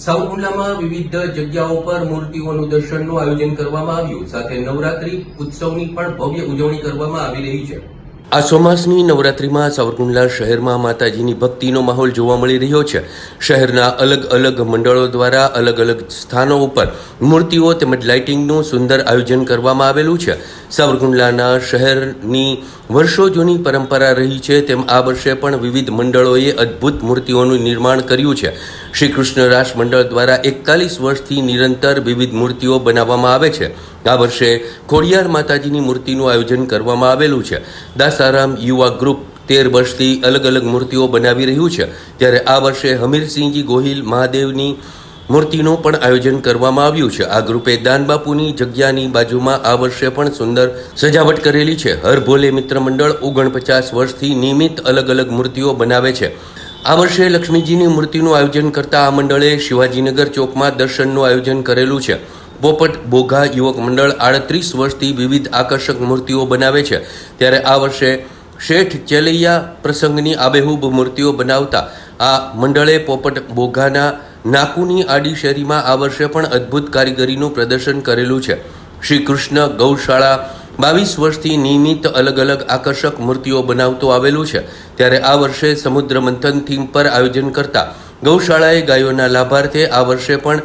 સાવરકુંડલામાં વિવિધ જગ્યાઓ પર મૂર્તિઓનું દર્શનનું આયોજન કરવામાં આવ્યું. સાથે નવરાત્રી ઉત્સવની પણ ભવ્ય ઉજવણી કરવામાં આવી રહી છે. આ ચોમાસની નવરાત્રિમાં સાવરકુંડલા શહેરમાં માતાજીની ભક્તિનો માહોલ જોવા મળી રહ્યો છે. શહેરના અલગ અલગ મંડળો દ્વારા અલગ અલગ સ્થાનો ઉપર મૂર્તિઓ તેમજ લાઇટિંગનું સુંદર આયોજન કરવામાં આવેલું છે. સાવરકુંડલાના શહેરની વર્ષો જૂની પરંપરા રહી છે તેમ આ વર્ષે પણ વિવિધ મંડળોએ અદ્ભુત મૂર્તિઓનું નિર્માણ કર્યું છે. શ્રી કૃષ્ણ રાસ મંડળ દ્વારા એકતાલીસ વર્ષથી નિરંતર વિવિધ મૂર્તિઓ બનાવવામાં આવે છે. આ વર્ષે ખોડિયાર માતાજીની મૂર્તિનું આયોજન કરવામાં આવેલું છે. દાસારામ યુવા ગ્રુપ તેર વર્ષથી અલગ અલગ મૂર્તિઓ બનાવી રહ્યું છે. ત્યારે આ વર્ષે હમીરસિંહજી ગોહિલ મહાદેવની મૂર્તિનું પણ આયોજન કરવામાં આવ્યું છે. આ ગ્રુપે દાનબાપુની જગ્યાની બાજુમાં આ વર્ષે પણ સુંદર સજાવટ કરેલી છે. હર ભોલે મિત્ર મંડળ ઓગણપચાસ વર્ષથી નિયમિત અલગ અલગ મૂર્તિઓ બનાવે છે. આ વર્ષે લક્ષ્મીજીની મૂર્તિનું આયોજન કરતા આ મંડળે શિવાજીનગર ચોકમાં દર્શનનું આયોજન કરેલું છે. પોપટ બોઘા યુવક મંડળ આડત્રીસ વર્ષથી વિવિધ આકર્ષક મૂર્તિઓ બનાવે છે. ત્યારે આ વર્ષે શેઠ ચેલૈયા પ્રસંગની આબેહૂબ મૂર્તિઓ બનાવતા આ મંડળે પોપટ બોઘાના નાકુની આડી શેરીમાં આ વર્ષે પણ અદ્ભુત કારીગરીનું પ્રદર્શન કરેલું છે. શ્રી કૃષ્ણ ગૌશાળા બાવીસ વર્ષથી નિયમિત અલગ અલગ આકર્ષક મૂર્તિઓ બનાવતું આવેલું છે. ત્યારે આ વર્ષે સમુદ્ર મંથન થીમ પર આયોજન કરતા ગૌશાળાએ ગાયોના લાભાર્થે આ વર્ષે પણ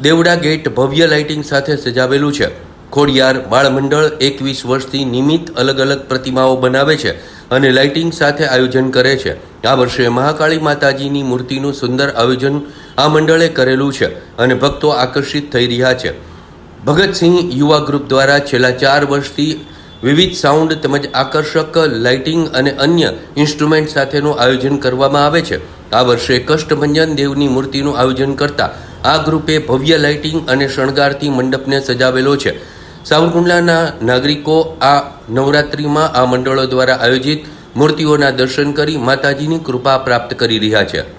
દેવડા ગેટ ભવ્ય લાઇટિંગ સાથે સજાવેલું છે. ખોડિયાર બાળમંડળ એકવીસ વર્ષથી નિયમિત અલગ અલગ પ્રતિમાઓ બનાવે છે અને લાઇટિંગ સાથે આયોજન કરે છે. આ વર્ષે મહાકાળી માતાજીની મૂર્તિનું સુંદર આયોજન આ મંડળે કરેલું છે અને ભક્તો આકર્ષિત થઈ રહ્યા છે. ભગતસિંહ યુવા ગ્રુપ દ્વારા છેલ્લા ચાર વર્ષથી વિવિધ સાઉન્ડ તેમજ આકર્ષક લાઇટિંગ અને અન્ય ઇન્સ્ટ્રુમેન્ટ સાથેનું આયોજન કરવામાં આવે છે. આ વર્ષે કષ્ટભંજન દેવની મૂર્તિનું આયોજન કરતા આ ગ્રુપે ભવ્ય લાઇટિંગ અને શણગારથી મંડપને સજાવેલો છે. સાવરકુંડલાના નાગરિકો આ નવરાત્રિમાં આ મંડળો દ્વારા આયોજિત મૂર્તિઓના દર્શન કરી માતાજીની કૃપા પ્રાપ્ત કરી રહ્યા છે.